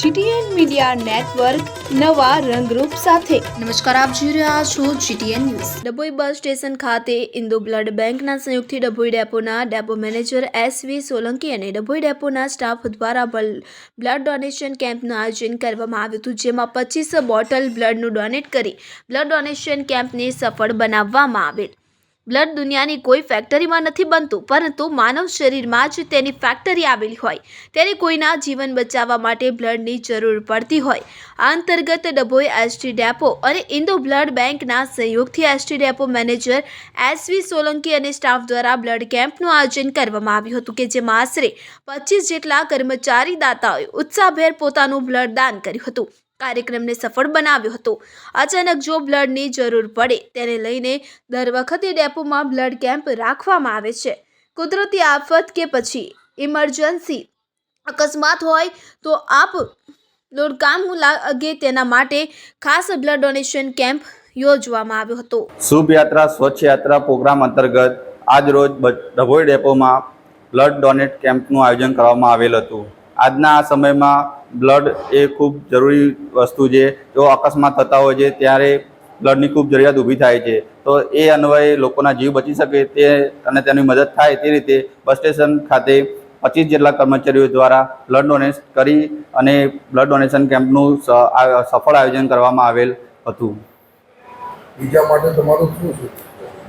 GTN media network નવા રંગરૂપ સાથે. નમસ્કાર, આપ જોઈ રહ્યા છો GTN news. Dabhoi bus station ખાતે ઇન્દો બ્લડ બેંકના સંયુક્તથી Dabhoi ડેપોના depot manager S V Solanki અને ડભોઈ ડેપોના સ્ટાફ દ્વારા બ્લડ ડોનેશન કેમ્પનું આયોજન કરવામાં આવ્યું હતું, જેમાં પચીસ બોટલ બ્લડનું ડોનેટ કરી બ્લડ ડોનેશન કેમ્પને સફળ બનાવવામાં આવેલ. બ્લડ દુનિયાની કોઈ ફેક્ટરીમાં નથી બનતું, પરંતુ માનવ શરીરમાં જ તેની ફેક્ટરી આવેલી હોય. ત્યારે કોઈના જીવન બચાવવા માટે બ્લડની જરૂર પડતી હોય. આ અંતર્ગત ડભોઈ એસટી ડેપો અને ઇન્દો બ્લડ બેંકના સહયોગથી ST depot manager S V Solanki અને સ્ટાફ દ્વારા બ્લડ કેમ્પનું આયોજન કરવામાં આવ્યું હતું કે જેમાં આશરે પચીસ જેટલા કર્મચારી દાતાઓએ ઉત્સાહભેર પોતાનું બ્લડ દાન કર્યું હતું. કાર્યક્રમને સફળ બનાવ્યો હતો. અચાનક જો બ્લડની જરૂર પડે, તેને લઈને દર વખતે ડેપોમાં બ્લડ કેમ્પ રાખવામાં આવે છે. કુદરતી આફત કે પછી ઇમરજન્સી અકસ્માત હોય તો આપ લોડ કામ લાગે તેના માટે ખાસ બ્લડ ડોનેશન કેમ્પ યોજવામાં આવ્યો હતો. શુભ યાત્રા સ્વચ્છ યાત્રા પ્રોગ્રામ અંતર્ગત આજ રોજ ડભોઈ ડેપોમાં બ્લડ ડોનેટ કેમ્પનું આયોજન કરવામાં આવેલ હતું. આજના આ સમયમાં બ્લડ એ ખૂબ જરૂરી વસ્તુ છે. જો અકસ્માત થતા હોય છે ત્યારે બ્લડની ખૂબ જરૂરિયાત ઊભી થાય છે. તો એ અન્વયે લોકોના જીવ બચી શકે તે અને તેની મદદ થાય તે રીતે બસ સ્ટેશન ખાતે પચીસ જેટલા કર્મચારીઓ દ્વારા બ્લડ ડોનેટ કરી અને બ્લડ ડોનેશન કેમ્પનું સફળ આયોજન કરવામાં આવેલ હતું. બીજા માટે તમારું શું છે?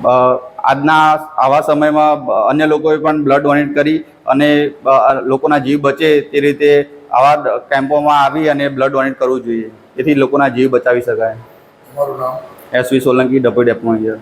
આજના આવા સમયમાં અન્ય લોકોએ પણ બ્લડ ડોનેટ કરી અને લોકોના જીવ બચે તે રીતે આવા કેમ્પોમાં આવી અને બ્લડ ડોનેટ કરવું જોઈએ જેથી લોકોના જીવ બચાવી શકાય. તમારું નામ? એસવી સોલંકી ડબલ ડેપો મેનેજર